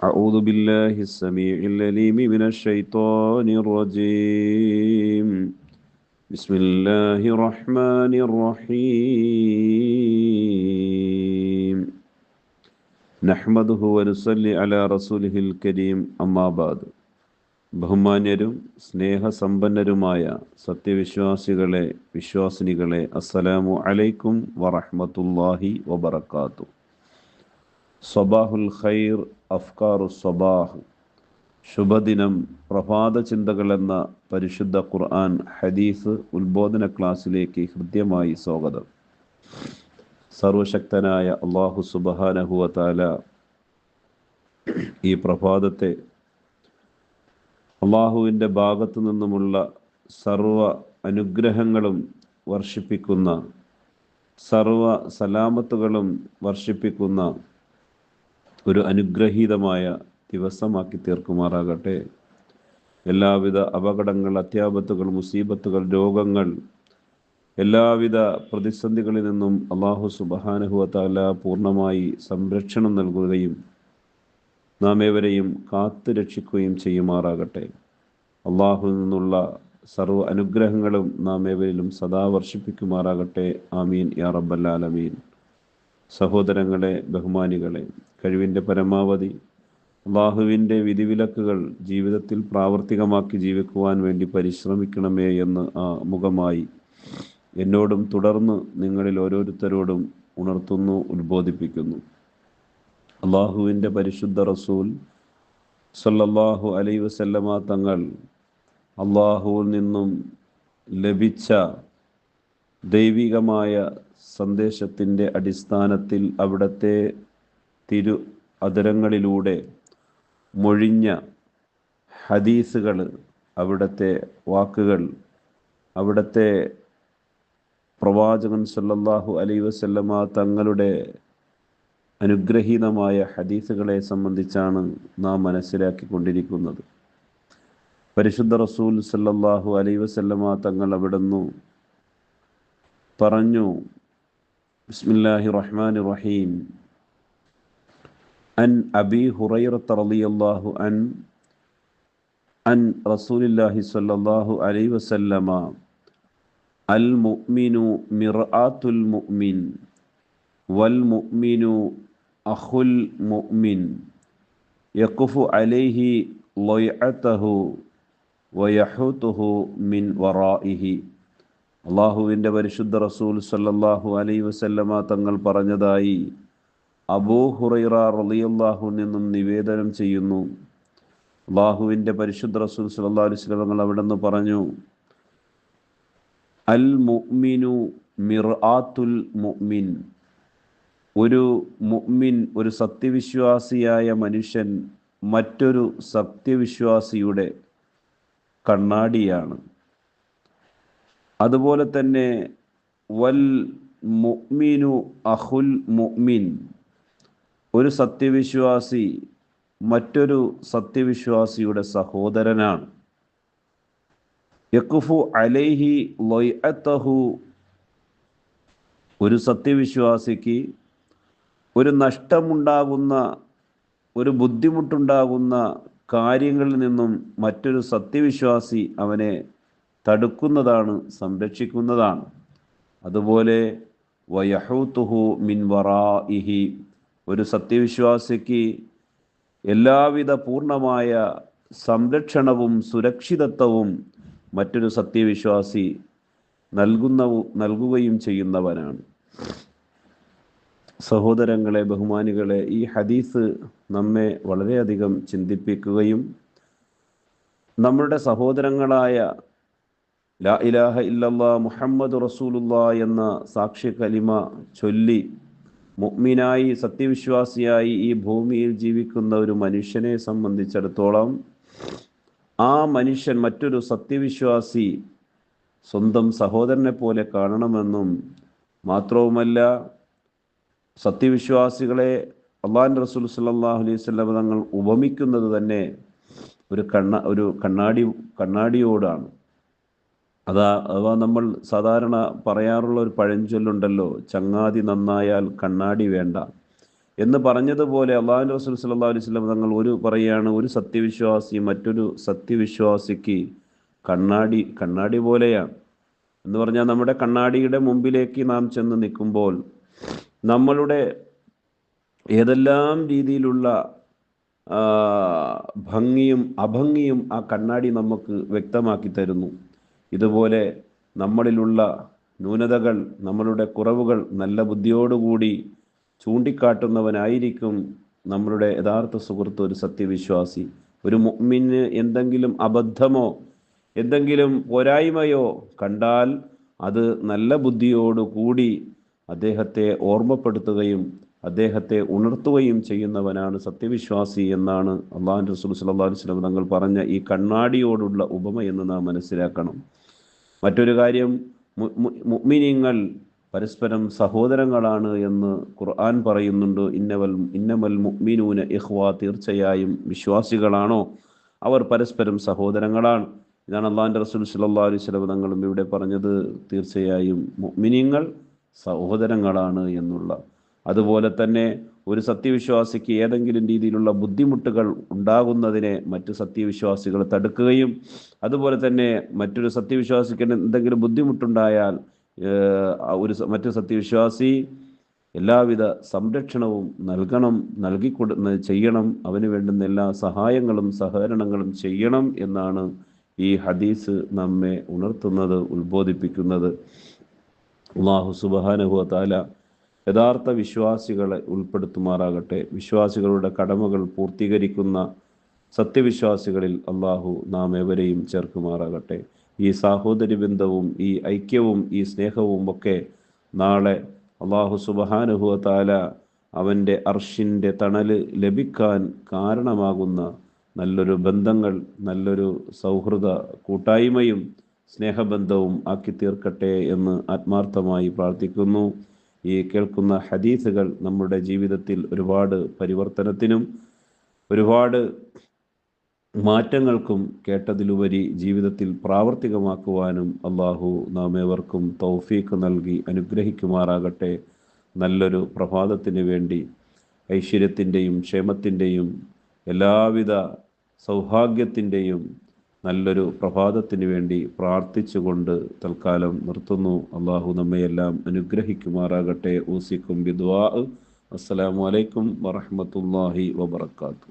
أعوذ بالله السميع العليم من الشيطان الرجيم بسم الله الرحمن الرحيم نحمده ونصلي على رسوله الكريم أما بعد ബഹുമാന്യരും സ്നേഹസമ്പന്നരുമായ സത്യവിശ്വാസികളെ വിശ്വാസിനികളെ അസ്സലാമു അലൈക്കും വറഹ്മത്തുള്ളാഹി വബറകാതുഹു സബാഹുൽ ഖൈർ അഫ്കാറു സ്വബാഹ് ശുഭദിനം. പ്രഭാത ചിന്തകൾ എന്ന പരിശുദ്ധ ഖുർആൻ ഹദീസ് ഉത്ബോധന ക്ലാസ്സിലേക്ക് ഹൃദ്യമായി സ്വാഗതം. സർവശക്തനായ അള്ളാഹു സുബഹാനഹുവ താല ഈ പ്രഭാതത്തെ അള്ളാഹുവിന്റെ ഭാഗത്തു നിന്നുമുള്ള സർവ അനുഗ്രഹങ്ങളും വർഷിപ്പിക്കുന്ന സർവ സലാമത്തുകളും വർഷിപ്പിക്കുന്ന ഒരു അനുഗ്രഹീതമായ ദിവസമാക്കി തീർക്കുമാറാകട്ടെ. എല്ലാവിധ അപകടങ്ങൾ അത്യാപത്തുകൾ മുസീബത്തുകൾ രോഗങ്ങൾ എല്ലാവിധ പ്രതിസന്ധികളിൽ നിന്നും അള്ളാഹു സുബഹാനുഹുവത്താല പൂർണമായി സംരക്ഷണം നൽകുകയും നാം ഏവരെയും കാത്തു രക്ഷിക്കുകയും ചെയ്യുമാറാകട്ടെ. അള്ളാഹു നിന്നുള്ള സർവ അനുഗ്രഹങ്ങളും നാം ഏവരിലും സദാ വർഷിപ്പിക്കുമാറാകട്ടെ. ആമീൻ. യാ റബ്ബല്ലാലമീൻ സഹോദരങ്ങളെ ബഹുമാനികളെ കഴിവിന്റെ പരമാവധി അള്ളാഹുവിന്റെ വിധിവിലക്കുകൾ ജീവിതത്തിൽ പ്രാവർത്തികമാക്കി ജീവിക്കുവാൻ വേണ്ടി പരിശ്രമിക്കണമേ എന്ന് ആ മുഖമായി എന്നോടും തുടർന്ന് നിങ്ങളിൽ ഓരോരുത്തരോടും ഉണർത്തുന്നു ഉത്ബോധിപ്പിക്കുന്നു. അള്ളാഹുവിന്റെ പരിശുദ്ധ റസൂൽ സല്ലല്ലാഹു അലൈ വസല്ലമ തങ്ങൾ അള്ളാഹുവിൽ നിന്നും ലഭിച്ച ദൈവികമായ സന്ദേശത്തിന്റെ അടിസ്ഥാനത്തിൽ അവിടുത്തെ തിരു അതരങ്ങളിലൂടെ മൊഴിഞ്ഞ ഹദീസുകൾ അവിടുത്തെ വാക്കുകൾ അവിടുത്തെ പ്രവാചകൻ സല്ലല്ലാഹു അലൈ വസല്ലമ തങ്ങളുടെ അനുഗ്രഹീതമായ ഹദീസുകളെ സംബന്ധിച്ചാണ് നാം മനസ്സിലാക്കിക്കൊണ്ടിരിക്കുന്നത്. പരിശുദ്ധ റസൂൽ സല്ലല്ലാഹു അലൈ വസല്ലമ തങ്ങൾ അവിടുന്ന് പറഞ്ഞു ബിസ്മില്ലാഹി റഹ്മാൻ റഹീം അൻ അബി ഹുറൈറത്ത് റളിയല്ലാഹു അൻ അൻ റസൂലില്ലാഹി സ്വല്ലല്ലാഹു അലൈഹി വസല്ലമ അൽ മുഅ്മിനു മിർആത്തുൽ മുഅ്മിൻ വൽ മുഅ്മിനു അഖുൽ മുഅ്മിൻ യഖുഫു അലൈഹി ലൊയ്അതഹു വയഹൂതുഹു മിൻ വറായിഹി അള്ളാഹുവിന്റെ പരിശുദ്ധ റസൂൽ സല്ലല്ലാഹു അലൈ വസല്ലമ തങ്ങൾ പറഞ്ഞതായി അബൂ ഹുറൈറ റളിയല്ലാഹു നിന്നും നിവേദനം ചെയ്യുന്നു. അള്ളാഹുവിന്റെ പരിശുദ്ധ റസൂൽ സല്ലല്ലാഹു അലൈഹി വസല്ലം അവിടെ നിന്ന് പറഞ്ഞു അൽ മുഅ്മിനു മിർആത്തുൽ മുഅ്മിൻ. ഒരു മുഅ്മിൻ ഒരു സത്യവിശ്വാസിയായ മനുഷ്യൻ മറ്റൊരു സത്യവിശ്വാസിയുടെ കണ്ണാടിയാണ്. അതുപോലെ തന്നെ വൽ മുഅ്മിനു അഹുൽ മുഅ്മിൻ. ഒരു സത്യവിശ്വാസി മറ്റൊരു സത്യവിശ്വാസിയുടെ സഹോദരനാണ്. യക്കുഫു അലൈഹി ലൊയ്അത്തഹു ഒരു സത്യവിശ്വാസിക്ക് ഒരു നഷ്ടമുണ്ടാകുന്ന ഒരു ബുദ്ധിമുട്ടുണ്ടാകുന്ന കാര്യങ്ങളിൽ നിന്നും മറ്റൊരു സത്യവിശ്വാസി അവനെ തടുക്കുന്നതാണ് സംരക്ഷിക്കുന്നതാണ്. അതുപോലെ വയഹൂത്തുഹു മിൻ വറാഇഹി ഒരു സത്യവിശ്വാസിക്ക് എല്ലാവിധ പൂർണമായ സംരക്ഷണവും സുരക്ഷിതത്വവും മറ്റൊരു സത്യവിശ്വാസി നൽകുന്ന നൽകുകയും ചെയ്യുന്നവനാണ്. സഹോദരങ്ങളെ ബഹുമാനികളെ ഈ ഹദീസ് നമ്മെ വളരെയധികം ചിന്തിപ്പിക്കുകയും നമ്മളുടെ സഹോദരങ്ങളായ ലാ ഇലാഹ ഇല്ലല്ലാ മുഹമ്മദ് റസൂലുള്ള എന്ന സാക്ഷ്യ കലിമ ചൊല്ലി മുഗ്മിനായി സത്യവിശ്വാസിയായി ഈ ഭൂമിയിൽ ജീവിക്കുന്ന ഒരു മനുഷ്യനെ സംബന്ധിച്ചിടത്തോളം ആ മനുഷ്യൻ മറ്റൊരു സത്യവിശ്വാസി സ്വന്തം സഹോദരനെ പോലെ കാണണമെന്നും മാത്രവുമല്ല സത്യവിശ്വാസികളെ അള്ളാൻ റസൂൽ സല്ലാഹു അലൈഹി സ്വലം തങ്ങൾ ഉപമിക്കുന്നത് തന്നെ ഒരു കണ്ണ ഒരു കണ്ണാടി കണ്ണാടിയോടാണ്. അതാ അഥവാ നമ്മൾ സാധാരണ പറയാറുള്ള ഒരു പഴഞ്ചൊല്ലുണ്ടല്ലോ ചങ്ങാതി നന്നായാൽ കണ്ണാടി വേണ്ട. എന്ന് പറഞ്ഞതുപോലെ അള്ളാഹു റസൂൽ സല്ലാ അലൈഹി സ്വലം തങ്ങൾ ഒരു പറയുകയാണ് ഒരു സത്യവിശ്വാസി മറ്റൊരു സത്യവിശ്വാസിക്ക് കണ്ണാടി കണ്ണാടി പോലെയാണ്. എന്ന് പറഞ്ഞാൽ നമ്മുടെ കണ്ണാടിയുടെ മുമ്പിലേക്ക് നാം ചെന്ന് നിൽക്കുമ്പോൾ നമ്മളുടെ ഏതെല്ലാം രീതിയിലുള്ള ഭംഗിയും അഭംഗിയും ആ കണ്ണാടി നമുക്ക് വ്യക്തമാക്കി തരുന്നു. ഇതുപോലെ നമ്മളിലുള്ള ന്യൂനതകൾ നമ്മളുടെ കുറവുകൾ നല്ല ബുദ്ധിയോടുകൂടി ചൂണ്ടിക്കാട്ടുന്നവനായിരിക്കും നമ്മളുടെ യഥാർത്ഥ സുഹൃത്ത് ഒരു സത്യവിശ്വാസി. ഒരു മുമ്മിന് എന്തെങ്കിലും അബദ്ധമോ എന്തെങ്കിലും പോരായ്മയോ കണ്ടാൽ അത് നല്ല ബുദ്ധിയോടുകൂടി അദ്ദേഹത്തെ ഓർമ്മപ്പെടുത്തുകയും അദ്ദേഹത്തെ ഉണർത്തുകയും ചെയ്യുന്നവനാണ് സത്യവിശ്വാസി എന്നാണ് അള്ളാഹു റസൂൽ സല്ലാ വസ്ലം തങ്ങൾ പറഞ്ഞ ഈ കണ്ണാടിയോടുള്ള ഉപമ എന്ന് നാം മനസ്സിലാക്കണം. മറ്റൊരു കാര്യം മുഅ്മിനീങ്ങൾ പരസ്പരം സഹോദരങ്ങളാണ് എന്ന് ഖുർആൻ പറയുന്നുണ്ട്. ഇന്നവൽ ഇന്നമൽ മുഅ്മിനൂന ഇഹ്വാ തീർച്ചയായും വിശ്വാസികളാണോ? അവർ പരസ്പരം സഹോദരങ്ങളാണ്. ഇതാണ് അള്ളാഹിന്റെ റസൂൽ സല്ലാ അലൈഹി സ്വലം തങ്ങളും ഇവിടെ പറഞ്ഞത്. തീർച്ചയായും മുഅ്മിനീങ്ങൾ സഹോദരങ്ങളാണ് എന്നുള്ള അതുപോലെ തന്നെ ഒരു സത്യവിശ്വാസിക്ക് ഏതെങ്കിലും രീതിയിലുള്ള ബുദ്ധിമുട്ടുകൾ ഉണ്ടാകുന്നതിനെ മറ്റു സത്യവിശ്വാസികൾ തടുക്കുകയും അതുപോലെ തന്നെ മറ്റൊരു സത്യവിശ്വാസിക്ക് എന്തെങ്കിലും ബുദ്ധിമുട്ടുണ്ടായാൽ ഒരു മറ്റു സത്യവിശ്വാസി എല്ലാവിധ സംരക്ഷണവും നൽകണം നൽകിക്കൊടു ചെയ്യണം അവന് വേണ്ടുന്ന എല്ലാ സഹായങ്ങളും സഹകരണങ്ങളും ചെയ്യണം എന്നാണ് ഈ ഹദീസ് നമ്മെ ഉണർത്തുന്നത് ഉത്ബോധിപ്പിക്കുന്നത്. അള്ളാഹു സുബാനുഹുവ താല യഥാർത്ഥ വിശ്വാസികളെ ഉൾപ്പെടുത്തുമാറാകട്ടെ. വിശ്വാസികളുടെ കടമകൾ പൂർത്തീകരിക്കുന്ന സത്യവിശ്വാസികളിൽ അള്ളാഹു നാം എവരെയും ചേർക്കുമാറാകട്ടെ. ഈ സാഹോദര്യ ബന്ധവും ഈ ഐക്യവും ഈ സ്നേഹവും ഒക്കെ നാളെ അള്ളാഹു സുബഹാനുഹുവ താല അവന്റെ അർഷിന്റെ തണൽ ലഭിക്കാൻ കാരണമാകുന്ന നല്ലൊരു ബന്ധങ്ങൾ നല്ലൊരു സൗഹൃദ കൂട്ടായ്മയും സ്നേഹബന്ധവും ആക്കി തീർക്കട്ടെ എന്ന് ആത്മാർത്ഥമായി പ്രാർത്ഥിക്കുന്നു. ഈ കേൾക്കുന്ന ഹദീസുകൾ നമ്മുടെ ജീവിതത്തിൽ ഒരുപാട് പരിവർത്തനത്തിനും ഒരുപാട് മാറ്റങ്ങൾക്കും കേട്ടതിലുപരി ജീവിതത്തിൽ പ്രാവർത്തികമാക്കുവാനും അള്ളാഹു നാം ഏവർക്കും തൗഫീക്ക് നൽകി അനുഗ്രഹിക്കുമാറാകട്ടെ. നല്ലൊരു പ്രഭാതത്തിന് വേണ്ടി ഐശ്വര്യത്തിന്റെയും ക്ഷേമത്തിന്റെയും എല്ലാവിധ സൗഭാഗ്യത്തിന്റെയും നല്ലൊരു പ്രഭാതത്തിന് വേണ്ടി പ്രാർത്ഥിച്ചുകൊണ്ട് തൽക്കാലം നിർത്തുന്നു. അള്ളാഹു നമ്മയെല്ലാം അനുഗ്രഹിക്കുമാറാകട്ടെ. ഊസിക്കും ബിദ്വാ അസ്സലാമു അലൈക്കും വറഹമത്തല്ലാഹി വബർക്കാത്തു